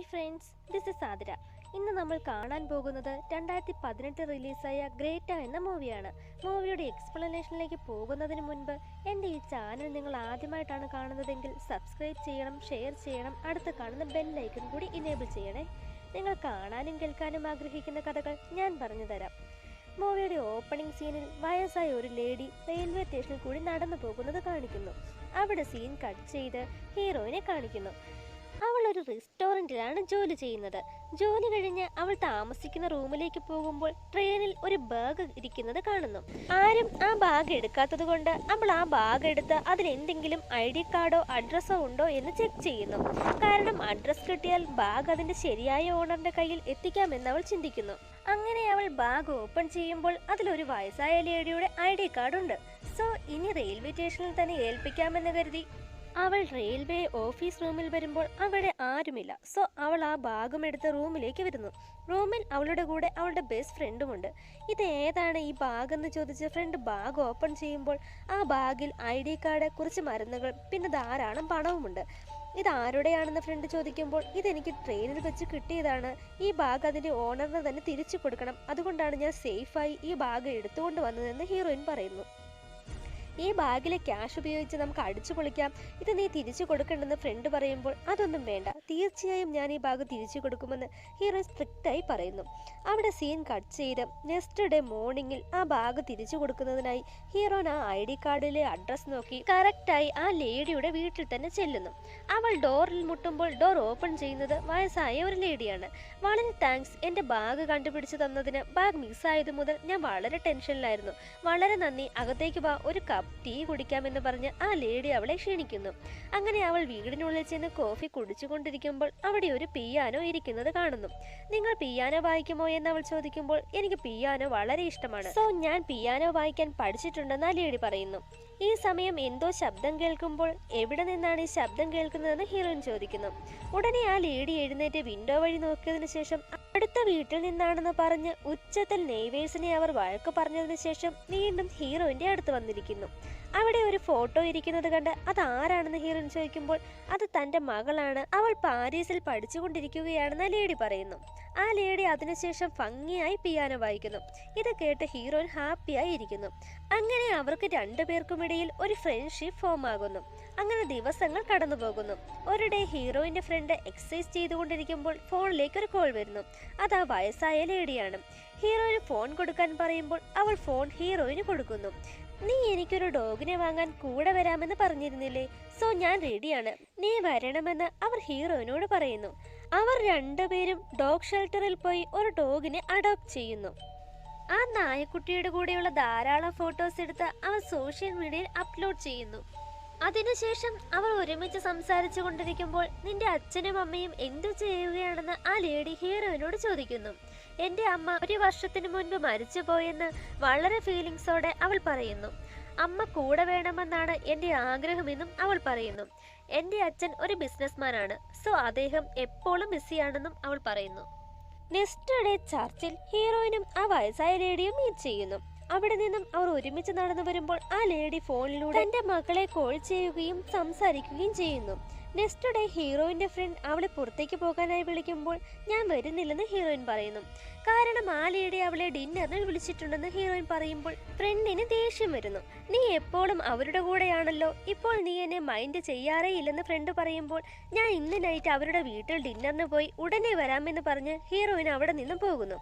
Hi friends this is Athira ഇന്ന് നമ്മൾ കാണാൻ പോകുന്നത് രണ്ടായിരത്തി പതിനെട്ട് റിലീസായ ഗ്രേറ്റ എന്ന മൂവിയാണ്. മൂവിയുടെ എക്സ്പ്ലനേഷനിലേക്ക് പോകുന്നതിന് മുൻപ് എന്റെ ഈ ചാനൽ നിങ്ങൾ ആദ്യമായിട്ടാണ് കാണുന്നതെങ്കിൽ സബ്സ്ക്രൈബ് ചെയ്യണം ഷെയർ ചെയ്യണം അടുത്ത് കാണുന്ന ബെല്ലൈക്കൺ കൂടി ഇനേബിൾ ചെയ്യണേ. നിങ്ങൾ കാണാനും കേൾക്കാനും ആഗ്രഹിക്കുന്ന കഥകൾ ഞാൻ പറഞ്ഞു തരാം. മൂവിയുടെ ഓപ്പണിംഗ് സീനിൽ വയസ്സായ ഒരു ലേഡി റെയിൽവേ സ്റ്റേഷനിൽ കൂടി നടന്നു പോകുന്നത് കാണിക്കുന്നു. അവിടെ സീൻ കട്ട് ചെയ്ത് ഹീറോയിനെ കാണിക്കുന്നു. അവൾ ഒരു റെസ്റ്റോറന്റിലാണ് ജോലി ചെയ്യുന്നത്. ജോലി കഴിഞ്ഞ് അവൾ താമസിക്കുന്ന റൂമിലേക്ക് പോകുമ്പോൾ ട്രെയിനിൽ ഒരു ബാഗ് ഇരിക്കുന്നത് കാണുന്നു. ആരും ആ ബാഗ് എടുക്കാത്തത് കൊണ്ട് അവൾ ആ ബാഗ് എടുത്ത് അതിൽ എന്തെങ്കിലും ഐ ഡി കാർഡോ അഡ്രസ്സോ ഉണ്ടോ എന്ന് ചെക്ക് ചെയ്യുന്നു. കാരണം അഡ്രസ് കിട്ടിയാൽ ബാഗ് അതിന്റെ ശരിയായ ഓണറിന്റെ കയ്യിൽ എത്തിക്കാമെന്ന് അവൾ ചിന്തിക്കുന്നു. അങ്ങനെ അവൾ ബാഗ് ഓപ്പൺ ചെയ്യുമ്പോൾ അതിലൊരു വയസ്സായ ലേഡിയുടെ ഐ ഡി കാർഡ് ഉണ്ട് സോ ഇനി റെയിൽവേ സ്റ്റേഷനിൽ തന്നെ ഏൽപ്പിക്കാമെന്ന് കരുതി അവൾ റെയിൽവേ ഓഫീസ് റൂമിൽ വരുമ്പോൾ അവിടെ ആരുമില്ല. സോ അവൾ ആ ബാഗും എടുത്ത് റൂമിലേക്ക് വരുന്നു. റൂമിൽ അവളുടെ കൂടെ അവളുടെ ബെസ്റ്റ് ഫ്രണ്ടുമുണ്ട് ഇത് ഏതാണ് ഈ ബാഗ് എന്ന് ചോദിച്ച് ഫ്രണ്ട് ബാഗ് ഓപ്പൺ ചെയ്യുമ്പോൾ ആ ബാഗിൽ ഐ ഡി കാർഡ് കുറച്ച് മരുന്നുകൾ പിന്നെ ധാരാളം പണവുമുണ്ട്. ഇത് ആരുടെയാണെന്ന് ഫ്രണ്ട് ചോദിക്കുമ്പോൾ ഇതെനിക്ക് ട്രെയിനിൽ വെച്ച് കിട്ടിയതാണ്. ഈ ബാഗ് അതിന്റെ ഓണറിന് തന്നെ തിരിച്ചു കൊടുക്കണം. അതുകൊണ്ടാണ് ഞാൻ സേഫായി ഈ ബാഗ് എടുത്തുകൊണ്ട് വന്നതെന്ന് ഹീറോയിൻ പറയുന്നു. ഈ ബാഗിലെ ക്യാഷ് ഉപയോഗിച്ച് നമുക്ക് അടിച്ചു പൊളിക്കാം. ഇത് നീ തിരിച്ചു കൊടുക്കണ്ടെന്ന് ഫ്രണ്ട് പറയുമ്പോൾ അതൊന്നും വേണ്ട. തീർച്ചയായും ഞാൻ ഈ ബാഗ് തിരിച്ചു കൊടുക്കുമെന്ന് ഹീറോ സ്ട്രിക്റ്റായി പറയുന്നു. അവിടെ സീൻ കട്ട് ചെയ്ത് നെക്സ്റ്റ് ഡേ മോർണിംഗിൽ ആ ബാഗ് തിരിച്ചു കൊടുക്കുന്നതിനായി ഹീറോൻ ആ ഐ ഡി കാർഡിലെ അഡ്രസ്സ് നോക്കി. കറക്റ്റായി ആ ലേഡിയുടെ വീട്ടിൽ തന്നെ ചെല്ലുന്നു. അവൾ ഡോറിൽ മുട്ടുമ്പോൾ ഡോർ ഓപ്പൺ ചെയ്യുന്നത് വയസ്സായ ഒരു ലേഡിയാണ് വളരെ താങ്ക്സ് എന്റെ ബാഗ് കണ്ടുപിടിച്ചു തന്നതിന് ബാഗ് മിസ്സായത് മുതൽ ഞാൻ വളരെ ടെൻഷനിലായിരുന്നു വളരെ നന്ദി. അകത്തേക്ക് വാ. ഒരു കപ്പ് ടീ കുടിക്കാമെന്ന് പറഞ്ഞ് ആ ലേഡി അവളെ ക്ഷണിക്കുന്നു. അങ്ങനെ അവൾ വീടിനുള്ളിൽ ചെന്ന് കോഫി കുടിച്ചുകൊണ്ടിരിക്കുമ്പോൾ അവിടെ ഒരു പിയാനോ ഇരിക്കുന്നത് കാണുന്നു. നിങ്ങൾ പിയാനോ വായിക്കുമോ? എന്ന് അവൾ ചോദിക്കുമ്പോൾ എനിക്ക് പിയാനോ വളരെ ഇഷ്ടമാണ്. സോ ഞാൻ പിയാനോ വായിക്കാൻ പഠിച്ചിട്ടുണ്ടെന്ന്? ആ ലേഡി പറയുന്നു. ഈ സമയം എന്തോ ശബ്ദം കേൾക്കുമ്പോൾ എവിടെ നിന്നാണ് ഈ ശബ്ദം കേൾക്കുന്നതെന്ന് ഹീറോയിൻ ചോദിക്കുന്നു. ഉടനെ ആ ലേഡി എഴുന്നേറ്റ് വിൻഡോ വഴി നോക്കിയതിനു ശേഷം അടുത്ത വീട്ടിൽ നിന്നാണെന്ന് പറഞ്ഞ് ഉച്ചത്തിൽ നെയ്വേഴ്സിനെ അവർ വഴക്ക് പറഞ്ഞതിന് ശേഷം വീണ്ടും ഹീറോയിന്റെ അടുത്ത് വന്നിരിക്കുന്നു. അവിടെ ഒരു ഫോട്ടോ ഇരിക്കുന്നത് കണ്ട് അത് ആരാണെന്ന് ഹീറോയിൻ ചോദിക്കുമ്പോൾ അത് തന്റെ മകളാണ്. അവൾ പാരീസിൽ പഠിച്ചുകൊണ്ടിരിക്കുകയാണെന്ന് ലേഡി പറയുന്നു. ആ ലേഡി അതിനുശേഷം ഭംഗിയായി പിയാനോ വായിക്കുന്നു. ഇത് കേട്ട് ഹീറോയിൻ ഹാപ്പിയായി ഇരിക്കുന്നു. അങ്ങനെ അവർക്ക് രണ്ടുപേർക്കുമിടയിൽ ഒരു ഫ്രണ്ട്ഷിപ്പ് ഫോം ആകുന്നു. അങ്ങനെ ദിവസങ്ങൾ കടന്നു പോകുന്നു. ഒരു ഡേ ഹീറോയിന്റെ ഫ്രണ്ട് എക്സസൈസ് ചെയ്തുകൊണ്ടിരിക്കുമ്പോൾ ഫോണിലേക്ക് ഒരു കോൾ വരുന്നു. അത് ആ വയസ്സായ ലേഡിയാണ്. ഹീറോയിന് ഫോൺ കൊടുക്കാൻ പറയുമ്പോൾ അവൾ ഫോൺ ഹീറോയിന് കൊടുക്കുന്നു. നീ എനിക്കൊരു ഡോഗിനെ വാങ്ങാൻ കൂടെ വരാമെന്ന് പറഞ്ഞിരുന്നില്ലേ? സോ ഞാൻ റെഡിയാണ്. നീ വരണമെന്ന് അവർ ഹീറോയിനോട് പറയുന്നു. അവർ രണ്ടുപേരും ഡോഗ് ഷെൽട്ടറിൽ പോയി ഒരു ഡോഗിനെ അഡോപ്റ്റ് ചെയ്യുന്നു. ആ നായക്കുട്ടിയുടെ കൂടെയുള്ള ധാരാളം ഫോട്ടോസ് എടുത്ത് അവർ സോഷ്യൽ മീഡിയയിൽ അപ്ലോഡ് ചെയ്യുന്നു. അതിനുശേഷം അവർ ഒരുമിച്ച് സംസാരിച്ചു കൊണ്ടിരിക്കുമ്പോൾ നിന്റെ അച്ഛനും അമ്മയും എന്തു ചെയ്യുകയാണെന്ന് ആ ലേഡി ഹീറോയിനോട് ചോദിക്കുന്നു. എന്റെ അമ്മ ഒരു വർഷത്തിന് മുൻപ് മരിച്ചുപോയെന്ന് വളരെ ഫീലിങ്സോടെ അവൾ പറയുന്നു. അമ്മ കൂടെ വേണമെന്നാണ് എന്റെ ആഗ്രഹമെന്നും അവൾ പറയുന്നു. എന്റെ അച്ഛൻ ഒരു ബിസിനസ്മാൻ ആണ് സോ അദ്ദേഹം എപ്പോഴും ബിസിയാണെന്നും അവൾ പറയുന്നു. നെക്സ്റ്റ് ഡേ ചർച്ചിൽ ഹീറോയിനും ആ വയസ്സായ ലേഡിയും മീറ്റ് ചെയ്യുന്നു. അവിടെ നിന്നും അവർ ഒരുമിച്ച് നടന്നു വരുമ്പോൾ ആ ലേഡി ഫോണിലൂടെ എന്റെ മകളെ കോൾ ചെയ്യുകയും സംസാരിക്കുകയും ചെയ്യുന്നു. നെക്സ്റ്റ് ഡേ ഹീറോയിന്റെ ഫ്രണ്ട് അവളെ പുറത്തേക്ക് പോകാനായി വിളിക്കുമ്പോൾ ഞാൻ വരുന്നില്ലെന്ന് ഹീറോയിൻ പറയുന്നു. കാരണം ആ ലേഡി അവളെ ഡിന്നറിന് വിളിച്ചിട്ടുണ്ടെന്ന് ഹീറോയിൻ പറയുമ്പോൾ ഫ്രണ്ടിന് ദേഷ്യം വരുന്നു. നീ എപ്പോഴും അവരുടെ കൂടെയാണല്ലോ. ഇപ്പോൾ നീ എന്നെ മൈൻഡ് ചെയ്യാറേ ഇല്ലെന്ന് ഫ്രണ്ട് പറയുമ്പോൾ ഞാൻ ഇന്ന് നൈറ്റ് അവരുടെ വീട്ടിൽ ഡിന്നറിന് പോയി ഉടനെ വരാമെന്ന് പറഞ്ഞ് ഹീറോയിൻ അവിടെ നിന്ന് പോകുന്നു.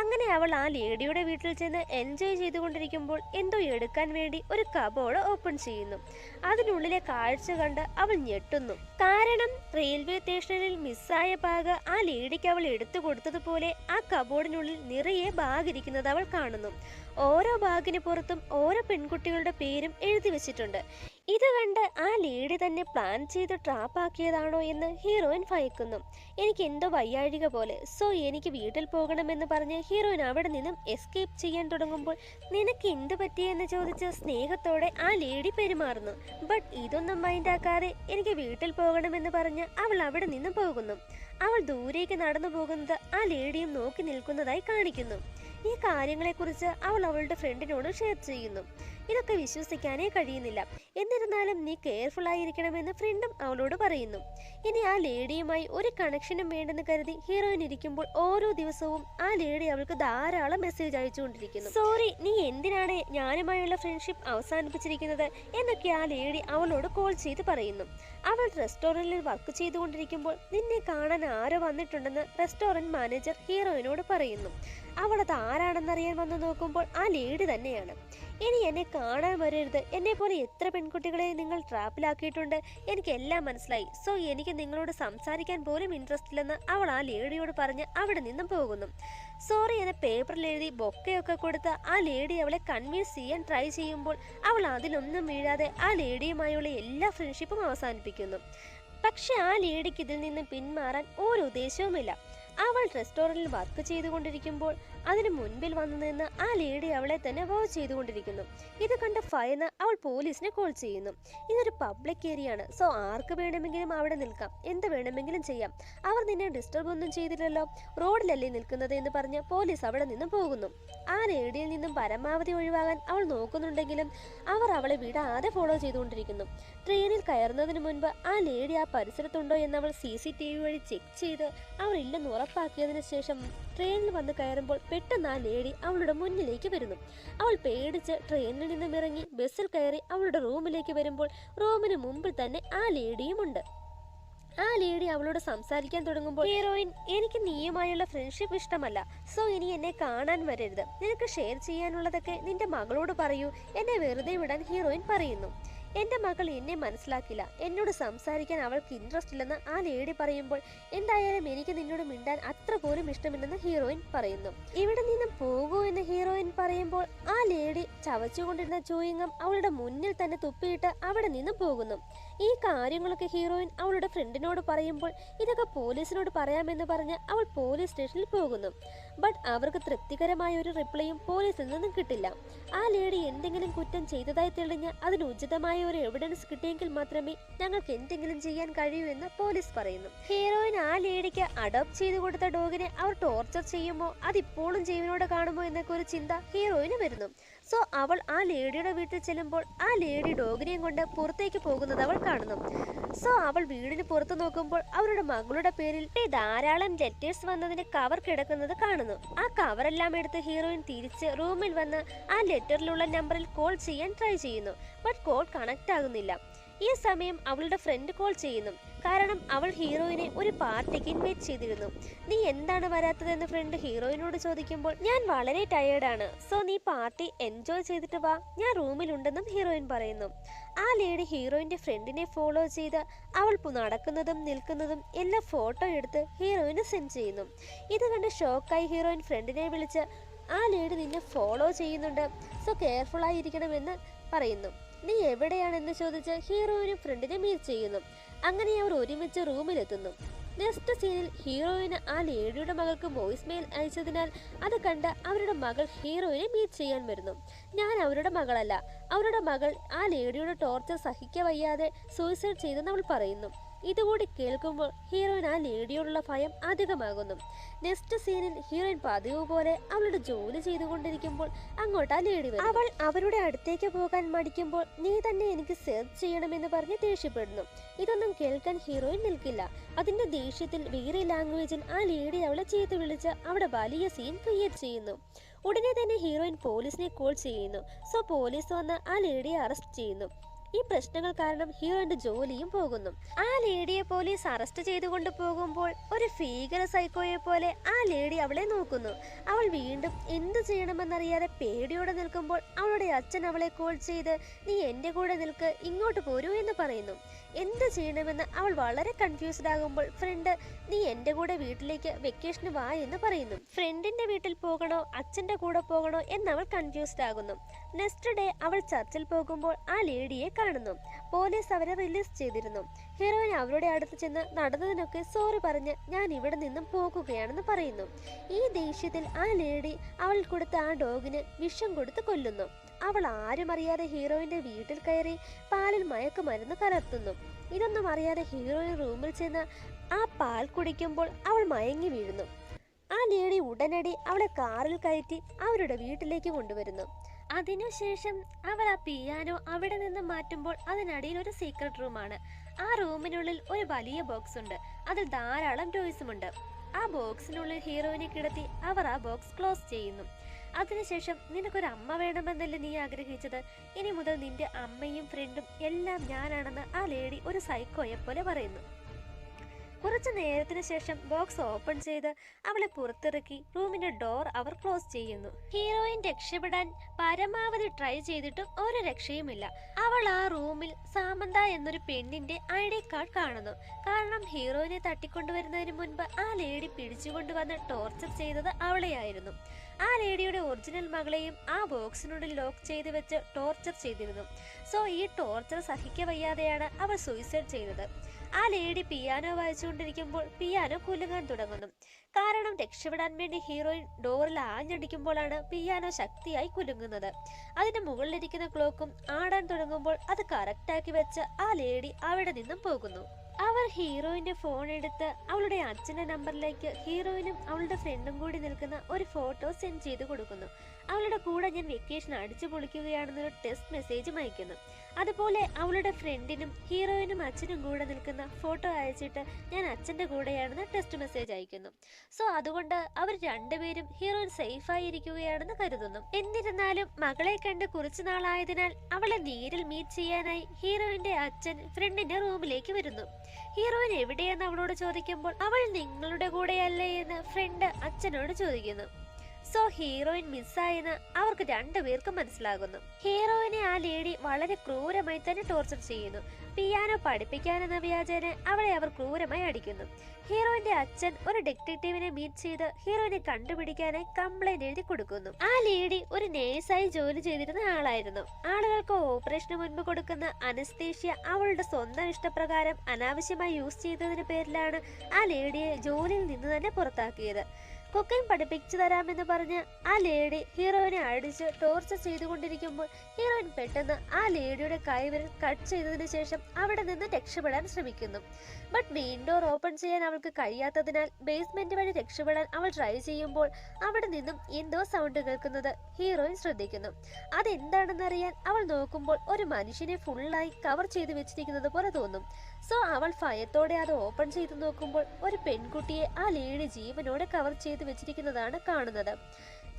അങ്ങനെ അവൾ ആ ലേഡിയുടെ വീട്ടിൽ ചെന്ന് എൻജോയ് ചെയ്തുകൊണ്ടിരിക്കുമ്പോൾ എന്തോ എടുക്കാൻ വേണ്ടി ഒരു കബോർഡ് ഓപ്പൺ ചെയ്യുന്നു. അതിനുള്ളിലെ കാഴ്ച കണ്ട് അവൾ ഞെട്ടുന്നു. കാരണം റെയിൽവേ സ്റ്റേഷനിൽ മിസ്സായ ബാഗ് ആ ലേഡിക്ക് അവൾ എടുത്തു കൊടുത്തതുപോലെ ആ കബോർഡിനുള്ളിൽ നിറയെ ബാഗ് ഇരിക്കുന്നത് അവൾ കാണുന്നു. ഓരോ ബാഗിന് പുറത്തും ഓരോ പെൺകുട്ടികളുടെ പേരും എഴുതി വെച്ചിട്ടുണ്ട്. ഇത് കണ്ട് ആ ലേഡി തന്നെ പ്ലാൻ ചെയ്ത് ട്രാപ്പാക്കിയതാണോ എന്ന് ഹീറോയിൻ ഭയക്കുന്നു. എനിക്ക് എന്തോ വയ്യാഴിക പോലെ. സോ എനിക്ക് വീട്ടിൽ പോകണമെന്ന് പറഞ്ഞ് ഹീറോയിൻ അവിടെ നിന്നും എസ്കേപ്പ് ചെയ്യാൻ തുടങ്ങുമ്പോൾ നിനക്ക് എന്ത് പറ്റിയെന്ന് ചോദിച്ച് സ്നേഹത്തോടെ ആ ലേഡി പെരുമാറുന്നു. ബട്ട് ഇതൊന്നും മൈൻഡാക്കാതെ എനിക്ക് വീട്ടിൽ പോകണമെന്ന് പറഞ്ഞ് അവൾ അവിടെ നിന്നും പോകുന്നു. അവൾ ദൂരേക്ക് നടന്നു പോകുന്നത് ആ ലേഡിയും നോക്കി നിൽക്കുന്നതായി കാണിക്കുന്നു. ഈ കാര്യങ്ങളെക്കുറിച്ച് അവൾ അവളുടെ ഫ്രണ്ടിനോട് ഷെയർ ചെയ്യുന്നു. ഇതൊക്കെ വിശ്വസിക്കാനേ കഴിയുന്നില്ല. എന്നിരുന്നാലും നീ കെയർഫുൾ ആയിരിക്കണമെന്ന് ഫ്രണ്ടും അവളോട് പറയുന്നു. ഇനി ആ ലേഡിയുമായി ഒരു കണക്ഷനും വേണ്ടെന്ന് കരുതി ഹീറോയിൻ ഇരിക്കുമ്പോൾ ഓരോ ദിവസവും ആ ലേഡി അവൾക്ക് ധാരാളം മെസ്സേജ് അയച്ചുകൊണ്ടിരിക്കുന്നു. സോറി നീ എന്തിനാണ് ഞാനുമായുള്ള ഫ്രണ്ട്ഷിപ്പ് അവസാനിപ്പിച്ചിരിക്കുന്നത്? എന്നൊക്കെ ആ ലേഡി അവളോട് കോൾ ചെയ്ത് പറയുന്നു. അവൾ റെസ്റ്റോറന്റിൽ വർക്ക് ചെയ്തുകൊണ്ടിരിക്കുമ്പോൾ നിന്നെ കാണാൻ ആരോ വന്നിട്ടുണ്ടെന്ന് റെസ്റ്റോറന്റ് മാനേജർ ഹീറോയിനോട് പറയുന്നു. ആരാണെന്ന് ആരാണെന്നറിയാൻ വന്നു നോക്കുമ്പോൾ ആ ലേഡി തന്നെയാണ്. ഇനി എന്നെ കാണാൻ വരരുത്. എന്നെ പോലെ എത്ര പെൺകുട്ടികളെ നിങ്ങൾ ട്രാപ്പിലാക്കിയിട്ടുണ്ട്? എനിക്ക് എല്ലാം മനസ്സിലായി. സോ എനിക്ക് നിങ്ങളോട് സംസാരിക്കാൻ പോലും ഇൻട്രസ്റ്റ് ഇല്ലെന്ന് അവൾ ആ ലേഡിയോട് പറഞ്ഞ് അവിടെ നിന്നും പോകുന്നു. സോറി എന്ന പേപ്പറിൽ എഴുതി ബൊക്കയൊക്കെ കൊടുത്ത് ആ ലേഡി അവളെ കൺവിൻസ് ചെയ്യാൻ ട്രൈ ചെയ്യുമ്പോൾ അവൾ അതിലൊന്നും വീഴാതെ ആ ലേഡിയുമായുള്ള എല്ലാ ഫ്രണ്ട്ഷിപ്പും അവസാനിപ്പിക്കുന്നു. പക്ഷെ ആ ലേഡിക്ക് ഇതിൽ നിന്ന് പിന്മാറാൻ ഒരു ഉദ്ദേശവുമില്ല. അവൾ റെസ്റ്റോറന്റിൽ വർക്ക് ചെയ്തുകൊണ്ടിരിക്കുമ്പോൾ അതിന് മുൻപിൽ വന്നു നിന്ന് ആ ലേഡി അവളെ തന്നെ വോ ചെയ്തുകൊണ്ടിരിക്കുന്നു. ഇത് കണ്ട് ഭയന്ന് അവൾ പോലീസിനെ കോൾ ചെയ്യുന്നു. ഇതൊരു പബ്ലിക് ഏരിയ ആണ്. സോ ആർക്ക് വേണമെങ്കിലും അവിടെ നിൽക്കാം. എന്ത് വേണമെങ്കിലും ചെയ്യാം. അവർ നിന്നെ ഡിസ്റ്റർബ് ഒന്നും ചെയ്തില്ലല്ലോ. റോഡിലല്ലേ നിൽക്കുന്നത് എന്ന് പറഞ്ഞ് പോലീസ് അവിടെ നിന്നും പോകുന്നു. ആ ലേഡിയിൽ നിന്നും പരമാവധി ഒഴിവാകാൻ അവൾ നോക്കുന്നുണ്ടെങ്കിലും അവർ അവളെ വിടാതെ ഫോളോ ചെയ്തുകൊണ്ടിരിക്കുന്നു. ട്രെയിനിൽ കയറുന്നതിന് മുൻപ് ആ ലേഡി ആ പരിസരത്തുണ്ടോ എന്ന് അവൾ സി സി ടി വി വഴി ചെക്ക് ചെയ്ത് അവർ ഇല്ലെന്ന് ഉറപ്പാക്കിയതിന് ശേഷം ട്രെയിനിൽ വന്ന് കയറുമ്പോൾ പെട്ടെന്ന് ആ ലേഡി അവളുടെ മുന്നിലേക്ക് വരുന്നു. അവൾ പേടിച്ച് ട്രെയിനിൽ നിന്നും ഇറങ്ങി ബസ്സിൽ കയറി അവളുടെ റൂമിലേക്ക് വരുമ്പോൾ റൂമിന് മുമ്പിൽ തന്നെ ആ ലേഡിയുമുണ്ട് ആ ലേഡി അവളോട് സംസാരിക്കാൻ തുടങ്ങുമ്പോൾ ഹീറോയിൻ എനിക്ക് നീയുമായുള്ള ഫ്രണ്ട്ഷിപ്പ് ഇഷ്ടമല്ല. സോ ഇനി എന്നെ കാണാൻ വരരുത്. നിനക്ക് ഷെയർ ചെയ്യാനുള്ളതൊക്കെ നിന്റെ മകളോട് പറയൂ. എന്നെ വെറുതെ വിടാൻ ഹീറോയിൻ പറയുന്നു. എന്റെ മകൾ എന്നെ മനസ്സിലാക്കില്ല. എന്നോട് സംസാരിക്കാൻ അവൾക്ക് ഇൻട്രസ്റ്റ് ഇല്ലെന്ന് ആ ലേഡി പറയുമ്പോൾ എന്തായാലും എനിക്ക് നിന്നോട് മിണ്ടാൻ അത്ര പോലും ഇഷ്ടമില്ലെന്ന് ഹീറോയിൻ പറയുന്നു. ഇവിടെ നിന്നും പോകൂ എന്ന് ഹീറോയിൻ പറയുമ്പോൾ ആ ലേഡി ചവച്ചുകൊണ്ടിരുന്ന ചൂയിങ്ങം അവളുടെ മുന്നിൽ തന്നെ തുപ്പിയിട്ട് അവിടെ നിന്നും പോകുന്നു. ഈ കാര്യങ്ങളൊക്കെ ഹീറോയിൻ അവളുടെ ഫ്രണ്ടിനോട് പറയുമ്പോൾ ഇതൊക്കെ പോലീസിനോട് പറയാമെന്ന് പറഞ്ഞ് അവൾ പോലീസ് സ്റ്റേഷനിൽ പോകുന്നു. ബട്ട് അവർക്ക് തൃപ്തികരമായ ഒരു റിപ്ലൈയും പോലീസിൽ നിന്നും കിട്ടില്ല. ആ ലേഡി എന്തെങ്കിലും കുറ്റം ചെയ്തതായി തെളിഞ്ഞ് അതിന് ഉചിതമായ ഒരു എവിഡൻസ് കിട്ടിയെങ്കിൽ മാത്രമേ ഞങ്ങൾക്ക് എന്തെങ്കിലും ചെയ്യാൻ കഴിയൂ എന്ന് പോലീസ് പറയുന്നു. ഹീറോയിൻ ആ ലേഡിക്ക് അഡോപ്റ്റ് ചെയ്തു കൊടുത്ത ഡോഗിനെ അവർ ടോർച്ചർ ചെയ്യുമോ? അതിപ്പോഴും ജീവനോടെ കാണുമോ എന്നൊക്കെ ഒരു ചിന്ത ഹീറോയിന് വരുന്നു. സോ അവൾ ആ ലേഡിയുടെ വീട്ടിൽ ചെല്ലുമ്പോൾ ആ ലേഡി ഡോഗിനെയും കൊണ്ട് പുറത്തേക്ക് പോകുന്നത് അവൾ കാണുന്നു. സോ അവൾ വീടിന് പുറത്ത് നോക്കുമ്പോൾ അവരുടെ മകളുടെ പേരിൽ ധാരാളം ലെറ്റേഴ്സ് വന്നതിന്റെ കവർ കിടക്കുന്നത് കാണുന്നു. ആ കവറെല്ലാം എടുത്ത് ഹീറോയിൻ തിരിച്ച് റൂമിൽ വന്ന് ആ ലെറ്ററിലുള്ള നമ്പറിൽ കോൾ ചെയ്യാൻ ട്രൈ ചെയ്യുന്നു. ബട്ട് കോൾ കണക്ട് ആകുന്നില്ല. ഈ സമയം അവളുടെ ഫ്രണ്ട് കോൾ ചെയ്യുന്നു. കാരണം അവൾ ഹീറോയിനെ ഒരു പാർട്ടിക്ക് ഇൻവൈറ്റ് ചെയ്തിരുന്നു. നീ എന്താണ് വരാത്തതെന്ന് ഫ്രണ്ട് ഹീറോയിനോട് ചോദിക്കുമ്പോൾ ഞാൻ വളരെ ടയേർഡാണ് സോ നീ പാർട്ടി എൻജോയ് ചെയ്തിട്ട് വാ. ഞാൻ റൂമിലുണ്ടെന്നും ഹീറോയിൻ പറയുന്നു. ആ ലേഡി ഹീറോയിന്റെ ഫ്രണ്ടിനെ ഫോളോ ചെയ്ത് അവൾ നടക്കുന്നതും നിൽക്കുന്നതും എല്ലാം ഫോട്ടോ എടുത്ത് ഹീറോയിന് സെൻഡ് ചെയ്യുന്നു. ഇത് കണ്ട് ഷോക്കായി ഹീറോയിൻ ഫ്രണ്ടിനെ വിളിച്ച് ആ ലേഡി നിന്നെ ഫോളോ ചെയ്യുന്നുണ്ട്. സോ കെയർഫുൾ ആയിരിക്കണമെന്ന് പറയുന്നു. നീ എവിടെയാണെന്ന് ചോദിച്ച് ഹീറോയിനും ഫ്രണ്ടിനെ മീറ്റ് ചെയ്യുന്നു. അങ്ങനെ അവർ ഒരുമിച്ച് റൂമിലെത്തുന്നു. നെക്സ്റ്റ് സീനിൽ ഹീറോയിന് ആ ലേഡിയുടെ മകൾക്ക് വോയിസ് മെയിൽ അയച്ചതിനാൽ അത് കണ്ട് അവരുടെ മകൾ ഹീറോയിനെ മീറ്റ് ചെയ്യാൻ വരുന്നു. ഞാൻ അവരുടെ മകളല്ല. അവരുടെ മകൾ ആ ലേഡിയുടെ ടോർച്ചർ സഹിക്കവയ്യാതെ സൂയിസൈഡ് ചെയ്തെന്ന് അവൾ പറയുന്നു. ഇതുകൂടി കേൾക്കുമ്പോൾ ഹീറോയിൻ ആ ലേഡിയോടുള്ള ഭയം അധികമാകുന്നു. നെക്സ്റ്റ് സീനിൽ ഹീറോയിൻ പതിവ് പോലെ അവളുടെ ജോലി ചെയ്തുകൊണ്ടിരിക്കുമ്പോൾ അങ്ങോട്ട് ആ ലേഡി വരും അവൾ അവരുടെ അടുത്തേക്ക് പോകാൻ മടിക്കുമ്പോൾ നീ തന്നെ എനിക്ക് സെർച്ച് ചെയ്യണമെന്ന് പറഞ്ഞ് ദേഷ്യപ്പെടുന്നു. ഇതൊന്നും കേൾക്കാൻ ഹീറോയിൻ നിൽക്കില്ല. അതിന്റെ ദേഷ്യത്തിൽ വേറെ ലാംഗ്വേജിൽ ആ ലേഡി അവളെ ചീത്ത വിളിച്ച് അവിടെ വലിയ സീൻ ക്രിയേറ്റ് ചെയ്യുന്നു. ഉടനെ തന്നെ ഹീറോയിൻ പോലീസിനെ കോൾ ചെയ്യുന്നു. സോ പോലീസ് വന്ന് ആ ലേഡിയെ അറസ്റ്റ് ചെയ്യുന്നു. ഈ പ്രശ്നങ്ങൾ കാരണം ഹീറോയുടെ ജോലിയും പോകുന്നു. ആ ലേഡിയെ പോലീസ് അറസ്റ്റ് ചെയ്തുകൊണ്ട് പോകുമ്പോൾ ഒരു ഭീകര സൈക്കോയെ പോലെ ആ ലേഡി അവളെ നോക്കുന്നു. അവൾ വീണ്ടും എന്തു ചെയ്യണമെന്നറിയാതെ പേടിയോടെ നിൽക്കുമ്പോൾ അവളുടെ അച്ഛൻ അവളെ കോൾ ചെയ്ത് നീ എന്റെ കൂടെ നിൽക്ക് ഇങ്ങോട്ട് പോരൂ എന്ന് പറയുന്നു. എന്ത് ചെയ്യണമെന്ന് അവൾ വളരെ കൺഫ്യൂസ്ഡ് ആകുമ്പോൾ ഫ്രണ്ട് നീ എന്റെ കൂടെ വീട്ടിലേക്ക് വെക്കേഷന് വാ എന്ന് പറയുന്നു. ഫ്രണ്ടിന്റെ വീട്ടിൽ പോകണോ അച്ഛന്റെ കൂടെ പോകണോ എന്ന് അവൾ കൺഫ്യൂസ്ഡ് ആകുന്നു. നെക്സ്റ്റ് ഡേ അവൾ ചർച്ചിൽ പോകുമ്പോൾ ആ ലേഡിയെ കാണുന്നു. പോലീസ് അവരെ റിലീസ് ചെയ്തിരുന്നു. ഹീറോയിൻ അവരുടെ അടുത്ത് ചെന്ന് നടന്നതിനൊക്കെ സോറി പറഞ്ഞ് ഞാൻ ഇവിടെ നിന്നും പോകുകയാണെന്ന് പറയുന്നു. ഈ ദേഷ്യത്തിൽ ആ ലേഡി അവൾ കൊടുത്ത ആ ഡോഗിന് വിഷം കൊടുത്ത് കൊല്ലുന്നു. അവൾ ആരും അറിയാതെ ഹീറോയിന്റെ വീട്ടിൽ കയറി പാലിൽ മയക്കുമരുന്ന് കലർത്തുന്നു. ഇതൊന്നും അറിയാതെ ഹീറോയിൻ റൂമിൽ ചെന്ന് ആ പാൽ കുടിക്കുമ്പോൾ അവൾ മയങ്ങി വീഴുന്നു. ആ ലേഡി ഉടനടി അവളെ കാറിൽ കയറ്റി അവരുടെ വീട്ടിലേക്ക് കൊണ്ടുവരുന്നു. അതിനുശേഷം അവൾ ആ പിയാനോ അവിടെ നിന്ന് മാറ്റുമ്പോൾ അതിനടിയിൽ ഒരു സീക്രട്ട് റൂമാണ് ആ റൂമിനുള്ളിൽ ഒരു വലിയ ബോക്സ് ഉണ്ട്. അതിൽ ധാരാളം ടോയ്സുമുണ്ട് ആ ബോക്സിനുള്ളിൽ ഹീറോയിനെ കിടത്തി അവർ ആ ബോക്സ് ക്ലോസ് ചെയ്യുന്നു. അതിനുശേഷം നിനക്കൊരു അമ്മ വേണമെന്നല്ലേ നീ ആഗ്രഹിച്ചത്? ഇനി മുതൽ നിന്റെ അമ്മയും ഫ്രണ്ടും എല്ലാം ഞാനാണെന്ന് ആ ലേഡി ഒരു സൈക്കോയെ പോലെ പറയുന്നു. കുറച്ചു നേരത്തിന് ശേഷം ബോക്സ് ഓപ്പൺ ചെയ്ത് അവളെ പുറത്തിറക്കി. റൂമിന്റെ ഡോർ അവർ ക്ലോസ് ചെയ്യുന്നു. ഹീറോയിൻ രക്ഷപ്പെടാൻ പരമാവധി ട്രൈ ചെയ്തിട്ടും ഒരു രക്ഷയുമില്ല. അവൾ ആ റൂമിൽ സാമന്ത എന്നൊരു പെണ്ണിന്റെ ഐ ഡി കാർഡ് കാണുന്നു. കാരണം ഹീറോയിനെ തട്ടിക്കൊണ്ടുവരുന്നതിന് മുൻപ് ആ ലേഡി പിടിച്ചുകൊണ്ടുവന്ന് ടോർച്ചർ ചെയ്തത് അവളെയായിരുന്നു. ആ ലേഡിയുടെ ഒറിജിനൽ മകളെയും ആ ബോക്സിനുള്ളിൽ ലോക്ക് ചെയ്ത് വെച്ച് ടോർച്ചർ ചെയ്തിരുന്നു. സോ ഈ ടോർച്ചർ സഹിക്കവയ്യാതെയാണ് അവൾ സൂയിസൈഡ് ചെയ്തത്. ആ ലേഡി പിയാനോ വായിച്ചുകൊണ്ടിരിക്കുമ്പോൾ പിയാനോ കുലുങ്ങാൻ തുടങ്ങുന്നു. കാരണം രക്ഷപ്പെടാൻ വേണ്ടി ഹീറോയിൻ ഡോറിൽ ആഞ്ഞടിക്കുമ്പോഴാണ് പിയാനോ ശക്തിയായി കുലുങ്ങുന്നത്. അതിന് മുകളിലിരിക്കുന്ന ക്ലോക്കും ആടാൻ തുടങ്ങുമ്പോൾ അത് കറക്റ്റാക്കി വെച്ച് ആ ലേഡി അവിടെ നിന്നും പോകുന്നു. അവർ ഹീറോയിന്റെ ഫോൺ എടുത്ത് അവളുടെ അച്ഛന്റെ നമ്പറിലേക്ക് ഹീറോയിനും അവളുടെ ഫ്രണ്ടും കൂടി നിൽക്കുന്ന ഒരു ഫോട്ടോ സെൻഡ് ചെയ്ത് കൊടുക്കുന്നു. അവളുടെ കൂടെ ഞാൻ വെക്കേഷൻ അടിച്ചു പൊളിക്കുകയാണെന്നൊരു ടെക്സ്റ്റ് മെസ്സേജും അയക്കുന്നു. അതുപോലെ അവളുടെ ഫ്രണ്ടിനും ഹീറോയിനും അച്ഛനും കൂടെ നിൽക്കുന്ന ഫോട്ടോ അയച്ചിട്ട് ഞാൻ അച്ഛന്റെ കൂടെയാണെന്ന് ടെക്സ്റ്റ് മെസ്സേജ് അയക്കുന്നു. സോ അതുകൊണ്ട് അവർ രണ്ടുപേരും ഹീറോയിൻ സേഫായി ഇരിക്കുകയാണെന്ന് കരുതുന്നു. എന്നിരുന്നാലും മകളെ കണ്ട് കുറച്ചു നാളായതിനാൽ അവളെ നേരിൽ മീറ്റ് ചെയ്യാനായി ഹീറോയിന്റെ അച്ഛൻ ഫ്രണ്ടിന്റെ റൂമിലേക്ക് വരുന്നു. ഹീറോയിൻ എവിടെയെന്ന് അവളോട് ചോദിക്കുമ്പോൾ അവൾ നിങ്ങളുടെ കൂടെയല്ലേ? എന്ന് ഫ്രണ്ട് അച്ഛനോട് ചോദിക്കുന്നു. സോ ഹീറോയിൻ മിസ്സായെന്ന് അവർക്ക് രണ്ടുപേർക്കും മനസ്സിലാകുന്നു. ഹീറോയിനെ ആ ലേഡി വളരെ ക്രൂരമായി തന്നെ ടോർച്ചർ ചെയ്യുന്നു. പിയാനോ പഠിപ്പിക്കാനെന്ന വ്യാജേന അവളെ അവർ ക്രൂരമായി അടിക്കുന്നു. ഹീറോയിന്റെ അച്ഛൻ ഒരു ഡിറ്റക്റ്റീവിനെ മീറ്റ് ചെയ്ത് ഹീറോയിനെ കണ്ടുപിടിക്കാനായി കംപ്ലൈന്റ് എഴുതി കൊടുക്കുന്നു. ആ ലേഡി ഒരു നേഴ്സായി ജോലി ചെയ്തിരുന്ന ആളായിരുന്നു. ആളുകൾക്ക് ഓപ്പറേഷന് മുൻപ് കൊടുക്കുന്ന അനസ്തേഷ്യ അവളുടെ സ്വന്തം ഇഷ്ടപ്രകാരം അനാവശ്യമായി യൂസ് ചെയ്തതിന് പേരിലാണ് ആ ലേഡിയെ ജോലിയിൽ നിന്ന് തന്നെ പുറത്താക്കിയത്. കുക്കിംഗ് പഠിപ്പിച്ചു തരാമെന്ന് പറഞ്ഞ് ആ ലേഡി ഹീറോയിനെ അടിച്ച് ടോർച്ചർ ചെയ്തുകൊണ്ടിരിക്കുമ്പോൾ ഹീറോയിൻ പെട്ടെന്ന് ആ ലേഡിയുടെ കൈവിരൽ കട്ട് ചെയ്തതിനു ശേഷം അവിടെ നിന്ന് രക്ഷപ്പെടാൻ ശ്രമിക്കുന്നു. ബട്ട് മെയിൻ ഡോർ ഓപ്പൺ ചെയ്യാൻ അവൾക്ക് കഴിയാത്തതിനാൽ ബേസ്മെന്റ് വഴി രക്ഷപ്പെടാൻ അവൾ ട്രൈ ചെയ്യുമ്പോൾ അവിടെ നിന്നും എന്തോ സൗണ്ട് കേൾക്കുന്നത് ഹീറോയിൻ ശ്രദ്ധിക്കുന്നു. അതെന്താണെന്നറിയാൻ അവൾ നോക്കുമ്പോൾ ഒരു മനുഷ്യനെ ഫുള്ളായി കവർ ചെയ്ത് വെച്ചിരിക്കുന്നത് പോലെ തോന്നും. സോ അവൾ ഭയത്തോടെ അത് ഓപ്പൺ ചെയ്ത് നോക്കുമ്പോൾ ഒരു പെൺകുട്ടിയെ ആ ലേഡി ജീവനോടെ കവർ ചെയ്ത് വെച്ചിരിക്കുന്നതാണ് കാണുന്നത്.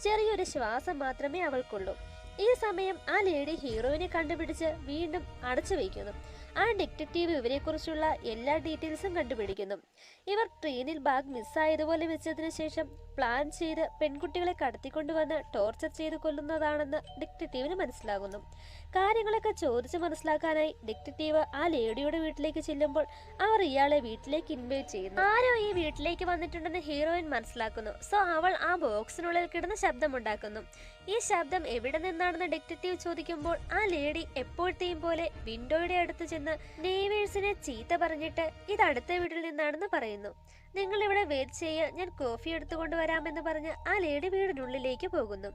ചെറിയൊരു ശ്വാസം മാത്രമേ അവൾക്കുള്ളൂ. ഈ സമയം ആ ലേഡി ഹീറോയിനെ കണ്ടുപിടിച്ച് വീണ്ടും അടച്ചു വയ്ക്കുന്നു ആ ഡിറ്റക്റ്റീവ് ഇവരെക്കുറിച്ചുള്ള എല്ലാ ഡീറ്റെയിൽസും കണ്ടുപിടിക്കുന്നു. ഇവർ ട്രെയിനിൽ ബാഗ് മിസ്സായതുപോലെ വെച്ചതിന് ശേഷം പ്ലാൻ ചെയ്ത് പെൺകുട്ടികളെ കടത്തിക്കൊണ്ടുവന്ന് ടോർച്ചർ ചെയ്ത് കൊല്ലുന്നതാണെന്ന് ഡിറ്റക്റ്റീവിന് മനസ്സിലാകുന്നു. കാര്യങ്ങളൊക്കെ ചോദിച്ച് മനസ്സിലാക്കാനായി ഡിറ്റക്റ്റീവ് ആ ലേഡിയുടെ വീട്ടിലേക്ക് ചെല്ലുമ്പോൾ അവർ ഇയാളെ വീട്ടിലേക്ക് ഇൻവൈറ്റ് ചെയ്യുന്നു. ആരോ ഈ വീട്ടിലേക്ക് വന്നിട്ടുണ്ടെന്ന് ഹീറോയിൻ മനസ്സിലാക്കുന്നു. സോ അവൾ ആ ബോക്സിനുള്ളിൽ കിടന്ന് ശബ്ദമുണ്ടാക്കുന്നു. ഈ ശബ്ദം എവിടെ നിന്നാണെന്ന് ഡിറ്റക്റ്റീവ് ചോദിക്കുമ്പോൾ ആ ലേഡി എപ്പോഴത്തെയും പോലെ വിൻഡോയുടെ അടുത്ത് ചെന്ന് നെയ്വേഴ്സിനെ ചീത്ത പറഞ്ഞിട്ട് ഇത് അടുത്ത വീട്ടിൽ നിന്നാണെന്ന് പറയുന്നു. നിങ്ങൾ ഇവിടെ വെയിറ്റ് ചെയ്യുക ഞാൻ കോഫി എടുത്തുകൊണ്ട് വരാമെന്ന് പറഞ്ഞ് ആ ലേഡി വീടിനുള്ളിലേക്ക് പോകുന്നു.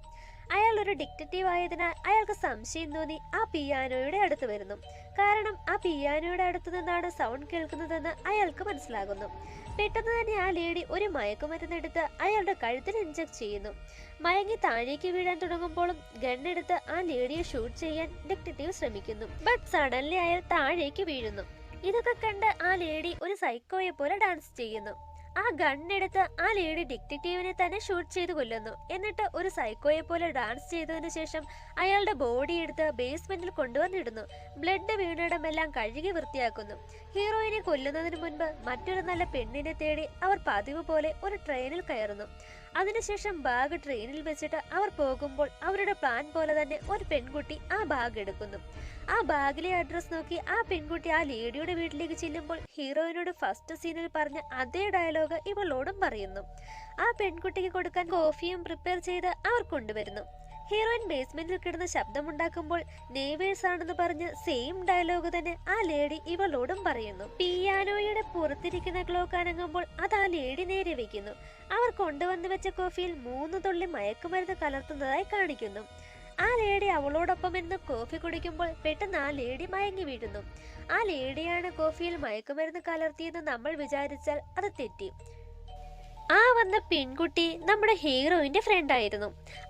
അയാൾ ഒരു ഡിക്റ്റേറ്റീവ് ആയതിനാൽ അയാൾക്ക് സംശയം തോന്നി ആ പിയാനോയുടെ അടുത്ത് വരുന്നു. കാരണം ആ പിയാനോയുടെ അടുത്ത് നിന്നാണ് സൗണ്ട് കേൾക്കുന്നതെന്ന് അയാൾക്ക് മനസ്സിലാകുന്നു. പെട്ടെന്ന് തന്നെ ആ ലേഡി ഒരു മയക്കുമരുന്നെടുത്ത് അയാളുടെ കഴുത്തിൽ ഇൻജക്ട് ചെയ്യുന്നു. മയങ്ങി താഴേക്ക് വീഴാൻ തുടങ്ങുമ്പോഴും ഗണ്ണെടുത്ത് ആ ലേഡിയെ ഷൂട്ട് ചെയ്യാൻ ഡിറ്റക്റ്റീവ് ശ്രമിക്കുന്നു. ബട്ട് സഡൻലി അയാൾ താഴേക്ക് വീഴുന്നു. ഇതൊക്കെ കണ്ട് ആ ലേഡി ഒരു സൈക്കോയെ പോലെ ഡാൻസ് ചെയ്യുന്നു. ആ ഗണ്ണെടുത്ത് ആ ലേഡി ഡിറ്റക്റ്റീവിനെ തന്നെ ഷൂട്ട് ചെയ്ത് കൊല്ലുന്നു. എന്നിട്ട് ഒരു സൈക്കോയെ പോലെ ഡാൻസ് ചെയ്തതിന് ശേഷം അയാളുടെ ബോഡി എടുത്ത് ബേസ്മെന്റിൽ കൊണ്ടുവന്നിടുന്നു. ബ്ലഡ് വീണിടമെല്ലാം കഴുകി വൃത്തിയാക്കുന്നു. ഹീറോയിനെ കൊല്ലുന്നതിന് മുൻപ് മറ്റൊരു നല്ല പെണ്ണിനെ തേടി അവർ പതിവ് പോലെ ഒരു ട്രെയിനിൽ കയറുന്നു. അതിനുശേഷം ബാഗ് ട്രെയിനിൽ വെച്ചിട്ട് അവർ പോകുമ്പോൾ അവരുടെ പ്ലാൻ പോലെ തന്നെ ഒരു പെൺകുട്ടി ആ ബാഗ് എടുക്കുന്നു. ആ ബാഗിലെ അഡ്രസ് നോക്കി ആ പെൺകുട്ടി ആ ലേഡിയുടെ വീട്ടിലേക്ക് ചെല്ലുമ്പോൾ ഹീറോയിനോട് ഫസ്റ്റ് സീനിൽ പറഞ്ഞ അതേ ഡയലോഗ് ഇവളോടും പറയുന്നു. ആ പെൺകുട്ടിക്ക് കൊടുക്കാൻ കോഫിയും പ്രിപ്പയർ ചെയ്ത് അവർ കൊണ്ടുവരുന്നു. ഹീറോയിൻ ബേസ്മെന്റിൽ കിടന്ന് ശബ്ദമുണ്ടാക്കുമ്പോൾ നെയ്വേഴ്സ് ആണെന്ന് പറഞ്ഞ് സെയിം ഡയലോഗ് തന്നെ ആ ലേഡി ഇവളോടും പറയുന്നു. പിയാനോയുടെ പുറത്തിരിക്കുന്ന ക്ലോക്ക് അനങ്ങുമ്പോൾ അത് ആ ലേഡി നേരെ വെക്കുന്നു. അവർ കൊണ്ടുവന്ന് വെച്ച കോഫിയിൽ മൂന്ന് തുള്ളി മയക്കുമരുന്ന് കലർത്തുന്നതായി കാണിക്കുന്നു. ആ ലേഡി അവളോടൊപ്പം ഇരുന്ന് കോഫി കുടിക്കുമ്പോൾ പെട്ടെന്ന് ആ ലേഡി മയങ്ങി വീഴുന്നു. ആ ലേഡിയാണ് കോഫിയിൽ മയക്കുമരുന്ന് കലർത്തിയെന്ന് നമ്മൾ വിചാരിച്ചാൽ അത് തെറ്റി. ആ വന്ന പെൺകുട്ടി നമ്മുടെ ഹീറോയിന്റെ ഫ്രണ്ട് ആയിരുന്നു.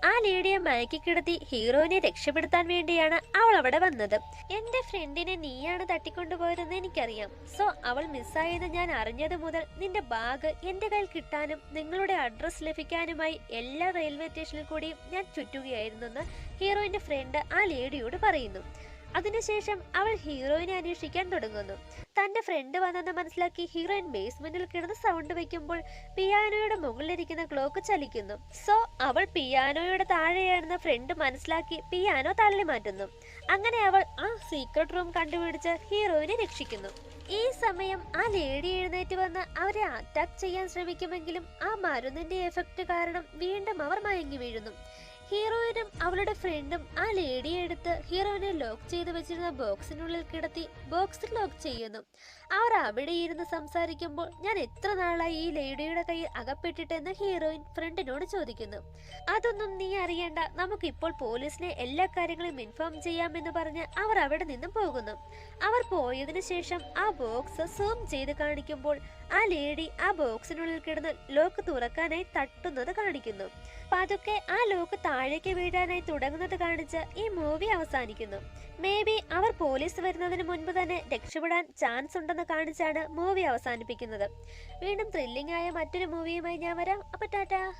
ആ ലേഡിയെ മയക്കിക്കിടത്തി ഹീറോയിനെ രക്ഷപ്പെടുത്താൻ വേണ്ടിയാണ് അവൾ അവിടെ വന്നത്. എന്റെ ഫ്രണ്ടിനെ നീയാണ് തട്ടിക്കൊണ്ടുപോയതെന്ന് എനിക്കറിയാം. സോ അവൾ മിസ്സായെന്ന് ഞാൻ അറിഞ്ഞത് മുതൽ നിന്റെ ബാഗ് എന്റെ കയ്യിൽ കിട്ടാനും നിങ്ങളുടെ അഡ്രസ് ലഭിക്കാനുമായി എല്ലാ റെയിൽവേ സ്റ്റേഷനിൽ കൂടിയും ഞാൻ ചുറ്റുകയായിരുന്നെന്ന് ഹീറോയിന്റെ ഫ്രണ്ട് ആ ലേഡിയോട് പറയുന്നു. അതിനുശേഷം അവൾ ഹീറോയിനെ അന്വേഷിക്കാൻ തുടങ്ങുന്നു. തന്റെ ഫ്രണ്ട് വന്നെന്ന് മനസ്സിലാക്കി ഹീറോയിൻ ബേസ്മെന്റിൽ കിടന്ന് സൗണ്ട് വെക്കുമ്പോൾ പിയാനോയുടെ മുകളിലിരിക്കുന്ന ക്ലോക്ക് ചലിക്കുന്നു. സോ അവൾ പിയാനോയുടെ താഴെയാണെന്ന് ഫ്രണ്ട് മനസ്സിലാക്കി പിയാനോ തള്ളി മാറ്റുന്നു. അങ്ങനെ അവൾ ആ സീക്രട്ട് റൂം കണ്ടുപിടിച്ച് ഹീറോയിനെ രക്ഷിക്കുന്നു. ഈ സമയം ആ ലേഡി എഴുന്നേറ്റ് വന്ന് അവരെ അറ്റാക്ക് ചെയ്യാൻ ശ്രമിക്കുമെങ്കിലും ആ മരുന്നിന്റെ എഫക്റ്റ് കാരണം വീണ്ടും അവർ മയങ്ങി വീഴുന്നു. ഹീറോയിനും അവളുടെ ഫ്രണ്ടും ആ ലേഡിയെ എടുത്ത് ഹീറോയിനെ ലോക്ക് ചെയ്ത് വെച്ചിരുന്ന ബോക്സിനുള്ളിൽ കിടത്തി ബോക്സ് ലോക്ക് ചെയ്യുന്നു. അവർ അവിടെ ഇരുന്ന് സംസാരിക്കുമ്പോൾ ഞാൻ എത്ര നാളായി ഈ ലേഡിയുടെ കയ്യിൽ അകപ്പെട്ടിട്ടെന്ന് ഹീറോയിൻ ഫ്രണ്ടിനോട് ചോദിക്കുന്നു. അതൊന്നും നീ അറിയണ്ട. നമുക്കിപ്പോൾ പോലീസിനെ എല്ലാ കാര്യങ്ങളും ഇൻഫോം ചെയ്യാമെന്ന് പറഞ്ഞ് അവർ അവിടെ നിന്നും പോകുന്നു. അവർ പോയതിനു ശേഷം ആ ബോക്സ് സൂം ചെയ്ത് കാണിക്കുമ്പോൾ ആ ലേഡി ആ ബോക്സിനുള്ളിൽ കിടന്ന് ലോക്ക് തുറക്കാനായി തട്ടുന്നത് കാണിക്കുന്നു. പതുക്കെ ആ ലോക്ക് താഴേക്ക് വീഴാനായി തുടങ്ങുന്നത് കാണിച്ച് ഈ മൂവി അവസാനിക്കുന്നു. മേ ബി അവർ പോലീസ് വരുന്നതിന് മുൻപ് തന്നെ രക്ഷപ്പെടാൻ ചാൻസ് ഉണ്ടെന്ന് കാണിച്ചാണ് മൂവി അവസാനിപ്പിക്കുന്നത്. വീണ്ടും ത്രില്ലിംഗ് ആയ മറ്റൊരു മൂവിയുമായി ഞാൻ വരാം. അപ്പൊ ടാറ്റാ.